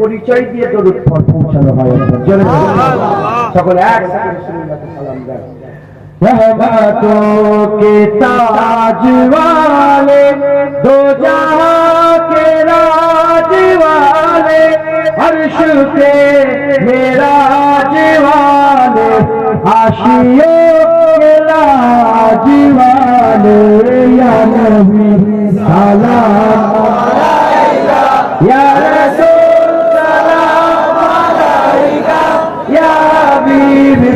পরিচয় দিয়ে দরুদ পর পৌঁছানো হয় জোরে বলুন। সকলে এক সাথে সালাম দেয় रहमतों के ताज वाले दो जहां के राज वाले अर्श के मेराज वाले आशियों के लाज वाले या नबी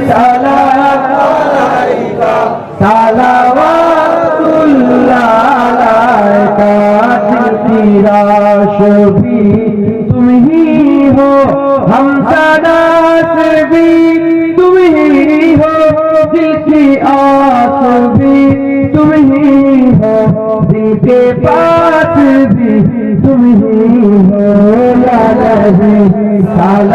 हबीब सलाम भी तुम ही हो हम सदास भी तुम ही हो दिल की आस भी तुम ही हो दिल के पास भी तुम ही हो या नबी सलाम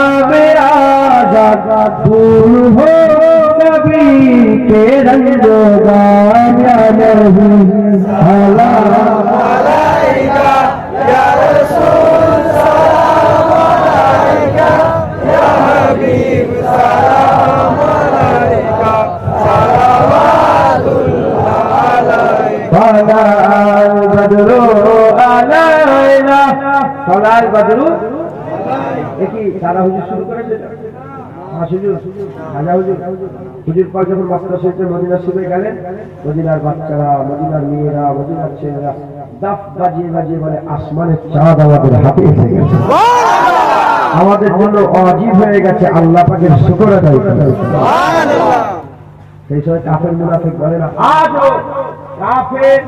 आजम दूर हो कभी के रंगो गाया नहीं सलाम अलैका या रसूल सलाम अलैका या हबीब सलाम अलैका सलावातुल्लाह अलैका सलाल बदरु अलैना সলাল বদরু দেখি সারা হুজুর শুরু করেছে হ্যাঁ, হুজুর হুজুর যখন মদিনা শরীফে গেলেন। মদিনার বাচ্চারা, মদিনার মেয়েরা, মদিনার ছেলেরা বাজিয়ে বাজিয়ে বলে, আসমানের চাঁদ আমাদের হাতে এসে গেছে। আমাদের জন্য অজীব হয়ে গেছে, আল্লাহ পাকের শুকর সেই সময় কাফের মুনাফিক বলে না, আজও কাফের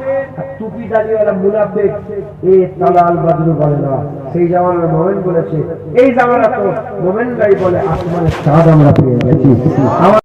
এ তালাল বলে না, সেই জামানার মোমেন বলেছে। এই জামানা তো মোমেনরাই বলে, আসমানের চাঁদ আমরা পেয়ে গেছি।